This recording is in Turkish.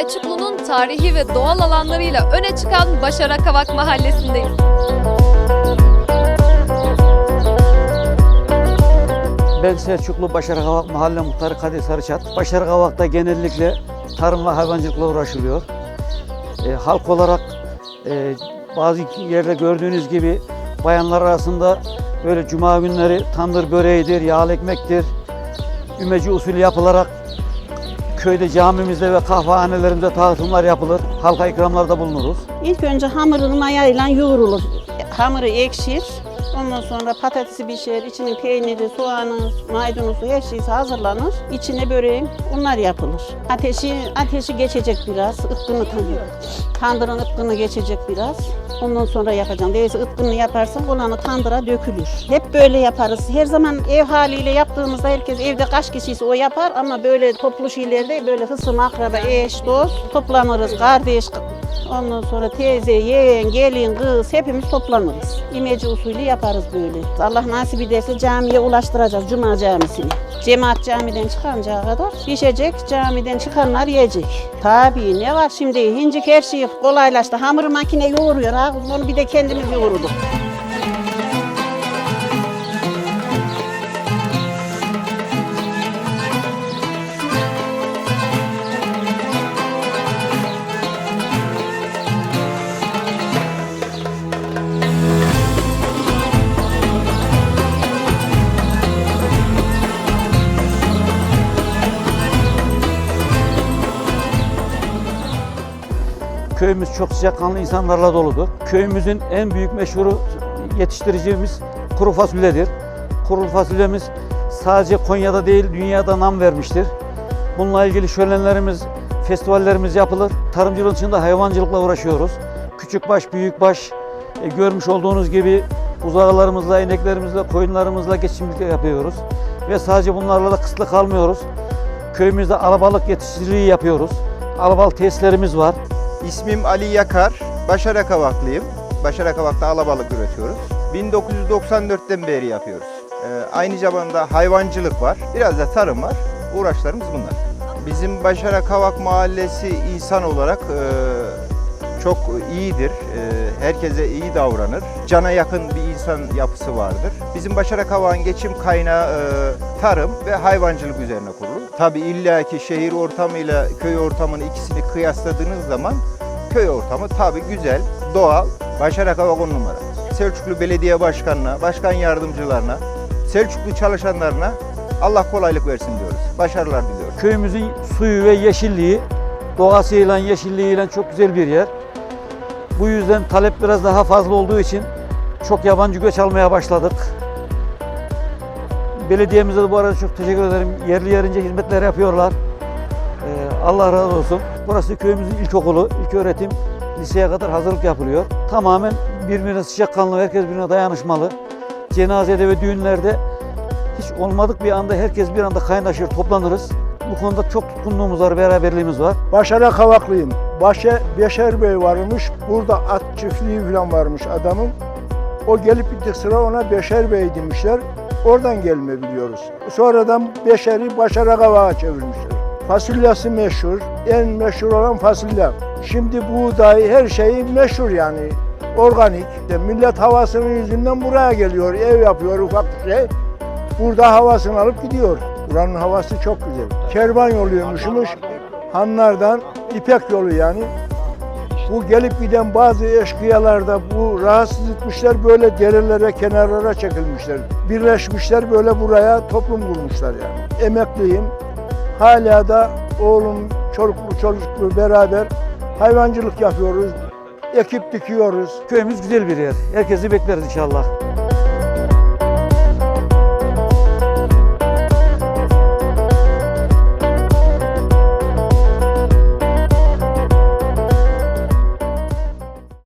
Selçuklu'nun tarihi ve doğal alanlarıyla öne çıkan Başara Kavak Mahallesi'ndeyiz. Ben Selçuklu Başarıkavak Mahalle Muhtarı Kadir Sarıçat. Başarıkavak'ta genellikle tarım ve hayvancılıkla uğraşılıyor. E, halk olarak e, bazı yerde gördüğünüz gibi bayanlar arasında böyle cuma günleri tandır böreğidir, yağlı ekmektir, ümeci usulü yapılarak köyde camimizde ve kahvehanelerimizde dağıtımlar yapılır. Halka ikramlarda bulunuruz. İlk önce hamurunu mayayla yoğrulur. Hamuru ekşir. Ondan sonra patatesi pişer, içinin peyniri, soğanı, maydanozu her şey hazırlanır. İçine böreğin onlar yapılır. Ateşi ateşi geçecek biraz, ıtkını tanıyor. Tandırın ıtkını geçecek biraz. Ondan sonra yapacağım. Değilse ıtkını yaparsan olanı tandıra dökülür. Hep böyle yaparız. Her zaman ev haliyle yaptığımızda herkes evde kaç kişiyse o yapar ama böyle toplu şeylerde böyle hısım, akraba, eş, dost toplanırız. Kardeş, Ondan sonra teyze, yeğen, gelin, kız hepimiz toplanırız. İmece usulü yaparız böyle. Allah nasip ederse camiye ulaştıracağız Cuma camisini. Cemaat camiden çıkınca kadar pişecek, camiden çıkanlar yiyecek. Tabii ne var şimdi hincik her şey kolaylaştı. Hamuru makine yoğuruyor ha. Onu bir de kendimiz yoğurduk. Köyümüz çok sıcakkanlı insanlarla doludur. Köyümüzün en büyük meşhuru yetiştiricimiz kuru fasulyedir. Kuru fasulyemiz sadece Konya'da değil dünyada nam vermiştir. Bununla ilgili şölenlerimiz, festivallerimiz yapılır. Tarımcılığın içinde hayvancılıkla uğraşıyoruz. Küçükbaş, büyükbaş e, görmüş olduğunuz gibi buzağılarımızla, ineklerimizle, koyunlarımızla geçimcilik yapıyoruz. Ve sadece bunlarla da kısıtlı kalmıyoruz. Köyümüzde alabalık yetiştiriciliği yapıyoruz. Alabalık tesislerimiz var. İsmim Ali Yakar. Başara Kavaklıyım. Başara Kavak'ta alabalık üretiyoruz. 1994'ten beri yapıyoruz. Ee, aynı zamanda hayvancılık var. Biraz da tarım var. Uğraşlarımız bunlar. Bizim Başara Kavak Mahallesi insan olarak e, çok iyidir. E, herkese iyi davranır. Cana yakın bir insan yapısı vardır. Bizim Başara Kavak'ın geçim kaynağı e, tarım ve hayvancılık üzerine kurulu. Tabii illaki şehir ortamıyla köy ortamını ikisini kıyasladığınız zaman köy ortamı tabii güzel, doğal. Başara Kavak on numara. Selçuklu Belediye Başkanı'na, başkan yardımcılarına, Selçuklu çalışanlarına Allah kolaylık versin diyoruz. Başarılar diliyoruz. Köyümüzün suyu ve yeşilliği, doğasıyla, yeşilliğiyle çok güzel bir yer. Bu yüzden talep biraz daha fazla olduğu için çok yabancı göç almaya başladık. Belediyemize de bu arada çok teşekkür ederim. Yerli yerince hizmetler yapıyorlar. Ee, Allah razı olsun. Burası köyümüzün ilkokulu, ilk öğretim, liseye kadar hazırlık yapılıyor. Tamamen birbirine sıcakkanlı, herkes birbirine dayanışmalı. Cenazede ve düğünlerde hiç olmadık bir anda herkes bir anda kaynaşır, toplanırız. Bu konuda çok tutkunluğumuz var, beraberliğimiz var. Başara Kavaklıyım. Başa Beşer Bey varmış. Burada at çiftliği falan varmış adamın. O gelip bir sıra ona Beşer Bey demişler. Oradan gelme biliyoruz. Sonradan Beşer'i Başara Kavak'a çevirmişler. Fasulyesi meşhur. En meşhur olan fasulye. Şimdi buğday her şeyi meşhur yani. Organik. Millet havasının yüzünden buraya geliyor. Ev yapıyor ufak bir şey. Burada havasını alıp gidiyor. Buranın havası çok güzel. Kervan yoluymuş. Hanlardan İpek yolu yani. Bu gelip giden bazı eşkıyalar da bu rahatsız etmişler böyle derelere, kenarlara çekilmişler. Birleşmişler böyle buraya toplum kurmuşlar yani. Emekliyim. Hala da oğlum çoluklu çocuklu beraber hayvancılık yapıyoruz. Ekip dikiyoruz. Köyümüz güzel bir yer. Herkesi bekleriz inşallah.